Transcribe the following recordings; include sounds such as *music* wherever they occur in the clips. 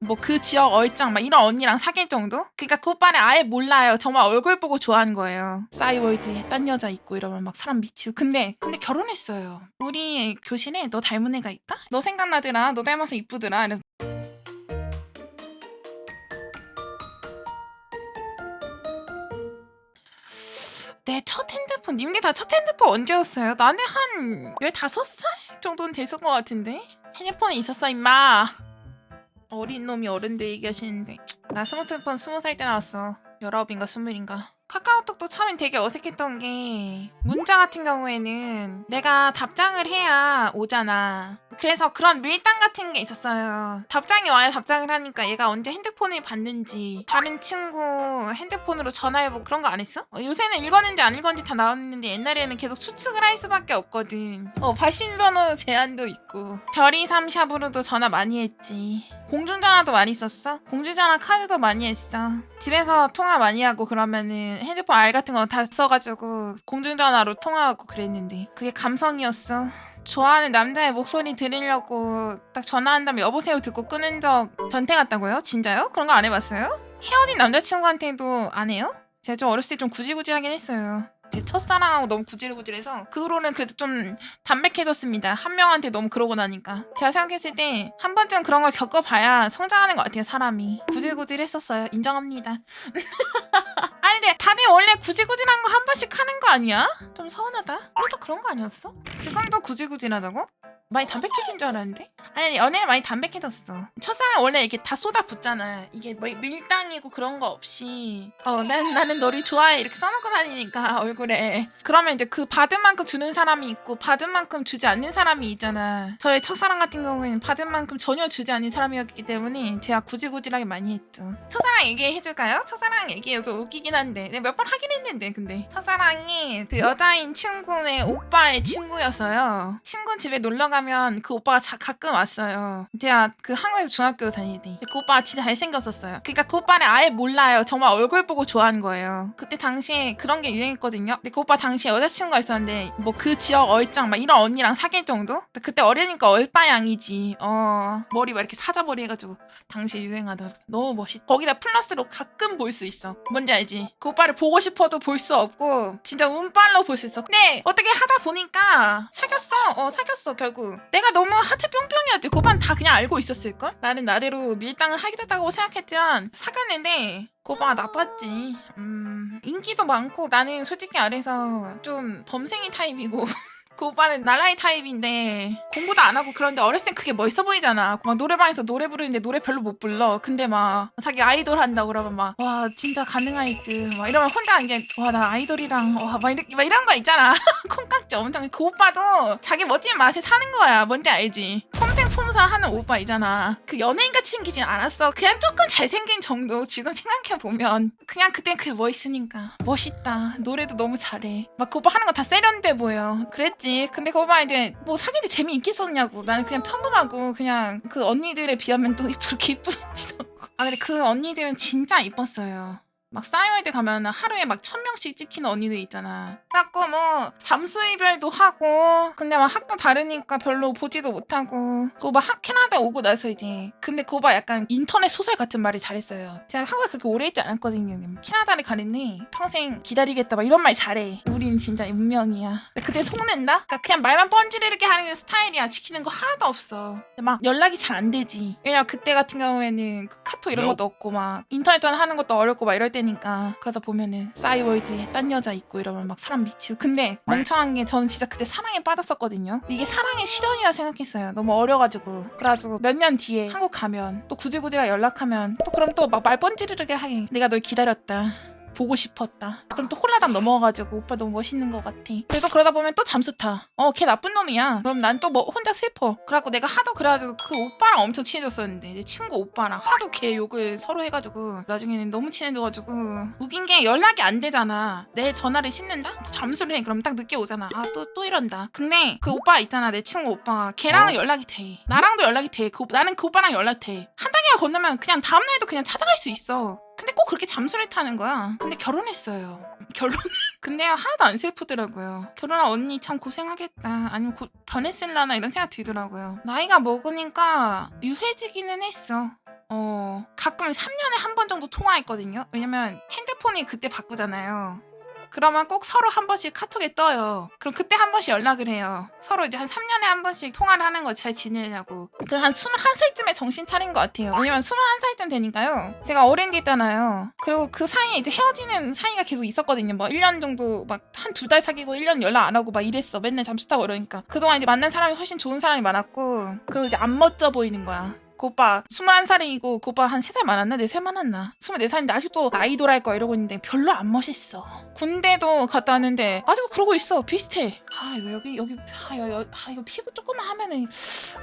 뭐 그 지역 얼짱 막 이런 언니랑 사귈 정도? 그러니까 그 오빠는 아예 몰라요. 정말 얼굴 보고 좋아하는 거예요. 싸이월드에 딴 여자 있고 이러면 막 사람 미치고. 근데 근데 결혼했어요. 우리 교실에 너 닮은 애가 있다? 너 생각나더라. 너 닮아서 이쁘더라. 이래서 내첫 핸드폰, 님들 다 첫 핸드폰 언제였어요? 나는 한 15살 정도는 됐을 것 같은데? 핸드폰이 있었어, 임마. 어린 놈이 어른들 얘기하시는데. 나 스마트폰 20살 때 나왔어. 19인가 20인가. 카카오톡도 처음엔 되게 어색했던 게 문자 같은 경우에는 내가 답장을 해야 오잖아. 그래서 그런 밀당 같은 게 있었어요. 답장이 와야 답장을 하니까 얘가 언제 핸드폰을 봤는지 다른 친구 핸드폰으로 전화해보고 그런 거 안 했어? 어, 요새는 읽었는지 안 읽었는지 다 나왔는데 옛날에는 계속 추측을 할 수밖에 없거든. 어, 발신번호 제한도 있고 별이 3샵으로도 전화 많이 했지. 공중전화도 많이 썼어? 공중전화 카드도 많이 했어. 집에서 통화 많이 하고 그러면은 핸드폰 알 같은 거 다 써가지고 공중전화로 통화하고 그랬는데 그게 감성이었어. 좋아하는 남자의 목소리 들으려고 딱 전화한 다음에 여보세요 듣고 끊은 적 변태 같다고요? 진짜요? 그런 거 안 해봤어요? 헤어진 남자친구한테도 안 해요? 제가 좀 어렸을 때 좀 구질구질하긴 했어요. 제 첫사랑하고 너무 구질구질해서 그 후로는 그래도 좀 담백해졌습니다. 한 명한테 너무 그러고 나니까. 제가 생각했을 때 한 번쯤 그런 걸 겪어봐야 성장하는 것 같아요, 사람이. 구질구질했었어요. 인정합니다. *laughs* 원래 구질구질한 거 한 번씩 하는 거 아니야? 좀 서운하다. 우리도 그런 거 아니었어? 지금도 구질구질하다고? 많이 담백해진 줄 알았는데? 아니 연애는 많이 담백해졌어. 첫사랑 원래 이게 다 쏟아붓잖아. 이게 뭐 밀당이고 그런 거 없이 어난 나는 너를 좋아해 이렇게 써놓고 다니니까 얼굴에 그러면 이제 그 받은 만큼 주는 사람이 있고 받은 만큼 주지 않는 사람이 있잖아. 저의 첫사랑 같은 경우에는 받은 만큼 전혀 주지 않는 사람이었기 때문에 제가 구질구질하게 많이 했죠. 첫사랑 얘기해줄까요? 첫사랑 얘기해도 웃기긴 한데 내가 몇 번 하긴 했는데 근데 첫사랑이 그 여자인 친구의 오빠의 친구였어요. 친구 집에 놀러 가면 그 오빠가 자, 가끔 왔어요. 제가 그 한국에서 중학교 다닐 때. 그 오빠가 진짜 잘생겼었어요. 그러니까 그 오빠를 아예 몰라요. 정말 얼굴 보고 좋아하는 거예요. 그때 당시에 그런 게 유행했거든요. 근데 그 오빠 당시에 여자친구가 있었는데 뭐 그 지역 얼짱 막 이런 언니랑 사귈 정도? 그때 어리니까 얼빠양이지. 어 머리 막 이렇게 사자머리 해가지고 당시에 유행하더라. 너무 멋있. 거기다 플러스로 가끔 볼 수 있어. 뭔지 알지? 그 오빠를 보고 싶어도 볼 수 없고 진짜 운빨로 볼 수 있어. 근데 어떻게 하다 보니까 사귀었어. 어 사귀었어 결국. 내가 너무 하체 뿅뿅이었지. 그 오빠는 다 그냥 알고 있었을 걸. 나는 나대로 밀당을 하겠다고 생각했지만 사귀었는데 그 오빠가 나빴지. 음 인기도 많고 나는 솔직히 말해서 좀 범생이 타입이고. *laughs* 그 오빠는 날라이 타입인데 공부도 안 하고 그런데 어렸을 땐 그게 멋있어 보이잖아. 막 노래방에서 노래 부르는데 노래 별로 못 불러. 근데 막 자기 아이돌 한다고 그러면 막 와 진짜 듯. 막 이러면 혼자 이게 와 나 아이돌이랑 와막 이렇게 막 이런 거 있잖아. *laughs* 콩깍지 엄청 그 오빠도 자기 멋진 맛에 사는 거야. 뭔지 알지? 폼생폼사 하는 오빠이잖아. 그 연예인 같이 생기진 않았어. 그냥 조금 잘생긴 정도. 지금 생각해 보면 그냥 그땐 그게 멋있으니까 멋있다. 노래도 너무 잘해. 막 그 오빠 하는 거 다 세련돼 보여. 그랬지. 근데 그 오빠 이제 뭐때 재미있겠었냐고. 나는 그냥 평범하고 그냥 그 언니들에 비하면 또 *laughs* 그렇게 이쁘지도 않고. 아 근데 그 언니들은 진짜 이뻤어요. 막 싸이월드 가면 하루에 막 천 명씩 찍히는 언니들 있잖아. 자꾸 뭐 잠수 이별도 하고 근데 막 학교 다르니까 별로 보지도 못하고 그거 막 학- 캐나다 오고 나서 이제 근데 그거 봐 약간 인터넷 소설 같은 말을 잘했어요. 제가 한국에 그렇게 오래 있지 않았거든요. 캐나다를 가는데 평생 기다리겠다 막 이런 말 잘해. 우린 진짜 운명이야. 그때 속는다? 그러니까 그냥 말만 뻔지르르게 하는 스타일이야. 지키는 거 하나도 없어. 근데 막 연락이 잘 안 되지. 왜냐면 그때 같은 경우에는 그 카톡 이런 것도 없고 막 인터넷 전화 하는 것도 어렵고 막 이럴 때니까 그러다 보면은 싸이월드에 딴 여자 있고 이러면 막 사람 미치고 근데 멍청한 게 저는 진짜 그때 사랑에 빠졌었거든요. 이게 사랑의 실현이라 생각했어요. 너무 어려가지고 그래가지고 몇 년 뒤에 한국 가면 또 구질구질하게 연락하면 또 그럼 또 막말 뻔지르르게 하게 내가 널 기다렸다. 보고 싶었다. 그럼 또 홀라당 넘어가가지고 오빠 너무 멋있는 것 같아. 그래서 그러다 보면 또 잠수 타. 어, 걔 나쁜 놈이야. 그럼 난 또 뭐 혼자 슬퍼. 그래갖고 내가 하도 그래가지고 그 오빠랑 엄청 친해졌었는데 이제 친구 오빠랑 하도 걔 욕을 서로 해가지고 나중에는 너무 친해져가지고 웃긴 게 연락이 안 되잖아. 내 전화를 씹는다? 잠수를 해. 그럼 딱 늦게 오잖아. 아 또 또 이런다. 근데 그 오빠 있잖아. 내 친구 오빠가 걔랑은 연락이 돼. 나랑도 연락이 돼. 그, 오- 나는 그 오빠랑 연락 돼. 한 단계가 건너면 그냥 다음날도 그냥 찾아갈 수 있어. 그렇게 잠수를 타는 거야. 근데 결혼했어요. 결혼. *laughs* 근데 하나도 안 슬프더라고요. 결혼한 언니 참 고생하겠다. 아니면 곧 변했을라나 이런 생각 들더라고요. 나이가 먹으니까 유해지기는 했어. 어 가끔 3년에 한 번 정도 통화했거든요. 왜냐면 핸드폰이 그때 바꾸잖아요. 그러면 꼭 서로 한 번씩 카톡에 떠요. 그럼 그때 한 번씩 연락을 해요. 서로 이제 한 3년에 한 번씩 통화를 하는 거 잘 지내냐고. 그 한 21살쯤에 정신 차린 것 같아요. 왜냐면 21살쯤 되니까요. 제가 어른이잖아요. 그리고 그 사이에 이제 헤어지는 사이가 계속 있었거든요. 뭐 1년 정도 막 한 두 달 사귀고 1년 연락 안 하고 막 이랬어. 맨날 잠수 타고 이러니까. 그동안 이제 만난 사람이 훨씬 좋은 사람이 많았고 그리고 이제 안 멋져 보이는 거야. 그 오빠 21살이고 그 오빠 한 3살 많았나? 4살 많았나? 24살인데 아직도 아이돌 할 거야 이러고 있는데 별로 안 멋있어. 군대도 갔다 왔는데 아직도 그러고 있어. 비슷해. 아 이거 여기 여기 아, 여, 여, 아 이거 피부 조금만 하면은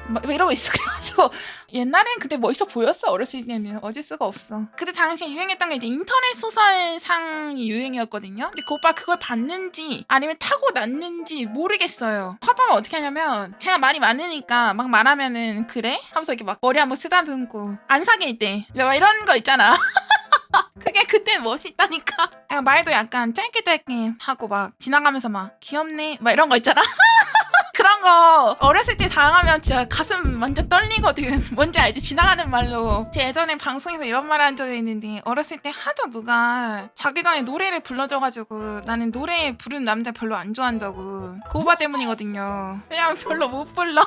막 이러고 있어. *laughs* 그래가지고 옛날엔 근데 멋있어 보였어. 어렸을 때는 어쩔 수가 없어. 그때 당시에 유행했던 게 이제 인터넷 소설상이 유행이었거든요. 근데 그 오빠 그걸 봤는지 아니면 타고 났는지 모르겠어요. 화보면 어떻게 하냐면 제가 말이 많으니까 막 말하면은 그래? 하면서 이렇게 막 머리 한번 쓰다듬고 안 사귈 때막 이런 거 있잖아 *laughs* 그게 그때 멋있다니까 그냥 말도 약간 짧게 짧게 하고 막 지나가면서 막 귀엽네 막 이런 거 있잖아 *laughs* 그런 거 어렸을 때 당하면 진짜 가슴 완전 떨리거든. *laughs* 뭔지 알지? 지나가는 말로. 제 예전에 방송에서 이런 말 한 적이 있는데 어렸을 때 하도 누가 자기 전에 노래를 불러줘가지고 나는 노래 부르는 남자 별로 안 좋아한다고. 그 오빠 때문이거든요. 왜냐면 별로 못 불러.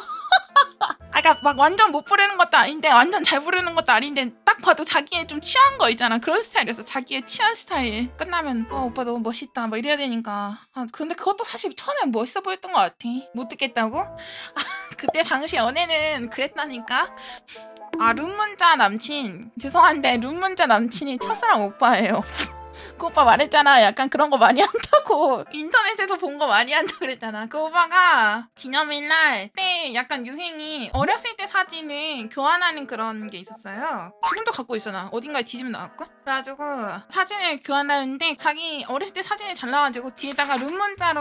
아, 그니까 막 완전 못 부르는 것도 아닌데 완전 잘 부르는 것도 아닌데 딱 봐도 자기의 좀 취한 거 있잖아. 그런 스타일이었어. 자기의 취한 스타일. 끝나면 어 오빠 너무 멋있다. 막 이래야 되니까. 아 근데 그것도 사실 처음엔 멋있어 보였던 것 같아. 못 듣겠다고? 아, *laughs* 그때 당시 연애는 그랬다니까? 아 룸문자 남친. 죄송한데 룸문자 남친이 첫사랑 오빠예요 그 오빠 말했잖아. 약간 그런 거 많이 *laughs* 한다고. 인터넷에서 본 거 많이 한다 그랬잖아. 그 오빠가 기념일날 때 약간 유행이 어렸을 때 사진을 교환하는 그런 게 있었어요. 지금도 갖고 있어 나. 어딘가에 뒤지면 나올까? 그래가지고 사진을 교환하는데 자기 어렸을 때 사진이 잘 나와가지고 뒤에다가 룸 문자로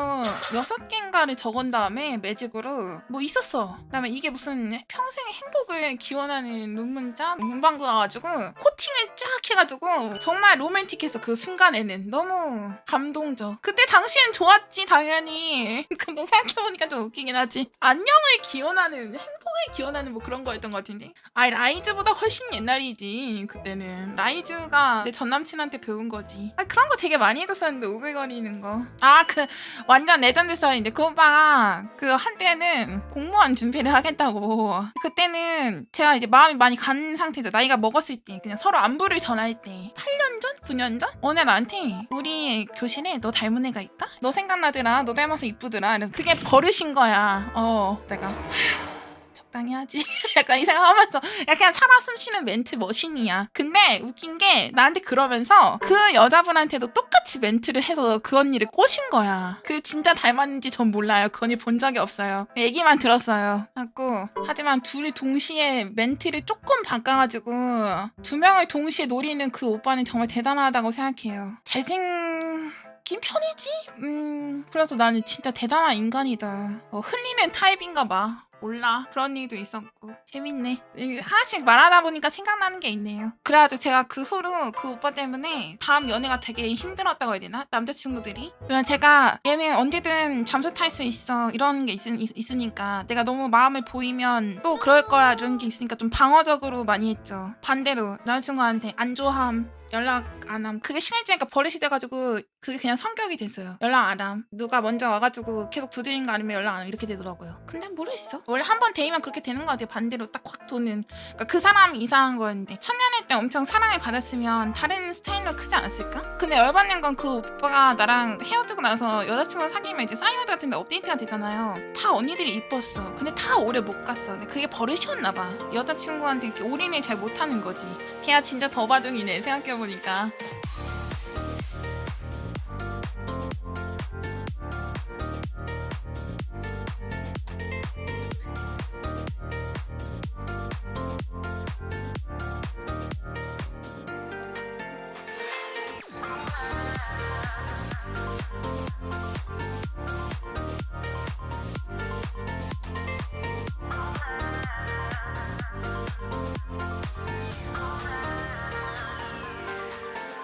여섯 개인가를 적은 다음에 매직으로 뭐 있었어. 그다음에 이게 무슨 평생의 행복을 기원하는 룸 문자 문방구 가가지고 코팅을 쫙 해가지고 정말 로맨틱했어 그 순간에는 너무 감동적. 그때 당시엔 좋았지 당연히. *laughs* 근데 생각해보니까 좀 웃기긴 하지. 안녕을 기원하는 행복을 기원하는 뭐 그런 거였던 것 같은데. 아이 라이즈보다 훨씬 옛날이지 그때는. 라이즈가 내 전 남친한테 배운 거지. 아 그런 거 되게 많이 해줬었는데 오글거리는 거. 아 그 완전 레전드 썰인데 그 오빠가 그 한때는 공무원 준비를 하겠다고. 그때는 제가 이제 마음이 많이 간 상태죠. 나이가 먹었을 때 그냥 서로 안부를 전할 때 8년 전? 9년 전? 어느 날 나한테 우리 교실에 너 닮은 애가 있다? 너 생각나더라. 너 닮아서 이쁘더라. 그래서 그게 버릇인 거야. 어, 내가 적당히 하지. *laughs* 약간 이 생각하면서 약간 살아 숨쉬는 멘트 머신이야. 근데 웃긴 게 나한테 그러면서 그 여자분한테도 똑같이 멘트를 해서 그 언니를 꼬신 거야. 그 진짜 닮았는지 전 몰라요. 그 언니 본 적이 없어요. 얘기만 들었어요. 갖고 하지만 둘이 동시에 멘트를 조금 바꿔가지고 두 명을 동시에 노리는 그 오빠는 정말 대단하다고 생각해요. 잘생 긴 편이지? 음, 그래서 나는 진짜 대단한 인간이다. 어, 흘리는 타입인가 봐. 몰라. 그런 일도 있었고. 재밌네. 이, 하나씩 말하다 보니까 생각나는 게 있네요. 그래가지고 제가 그 후로 그 오빠 때문에 다음 연애가 되게 힘들었다고 해야 되나? 남자친구들이. 왜냐면 제가 얘는 언제든 잠수 탈 수 있어. 이런 게 있, 있, 으니까 내가 너무 마음을 보이면 또 그럴 거야. 이런 게 있으니까 좀 방어적으로 많이 했죠. 반대로 남자친구한테 안 좋아함. 연락 안 함. 그게 시간이 지나니까 버릇이 돼가지고 그게 그냥 성격이 됐어요. 연락 안 함. 누가 먼저 와가지고 계속 두드리는 거 아니면 연락 안 함. 이렇게 되더라고요. 근데 모르겠어. 원래 한 번 데이면 그렇게 되는 것 같아요. 반대로 딱 확 도는. 그러니까 그 사람이 이상한 거였는데 첫년회 때 엄청 사랑을 받았으면 다른 스타일로 크지 않았을까? 근데 열받는 건 그 오빠가 나랑 헤어지고 나서 여자친구 사귀면 이제 사이월드 같은 데 업데이트가 되잖아요. 다 언니들이 이뻤어. 근데 다 오래 못 갔어. 근데 그게 버릇이었나 봐. 여자친구한테 이렇게 올인을 잘 못하는 거지. 걔가 진짜 더바둥이네 생각해 보니까.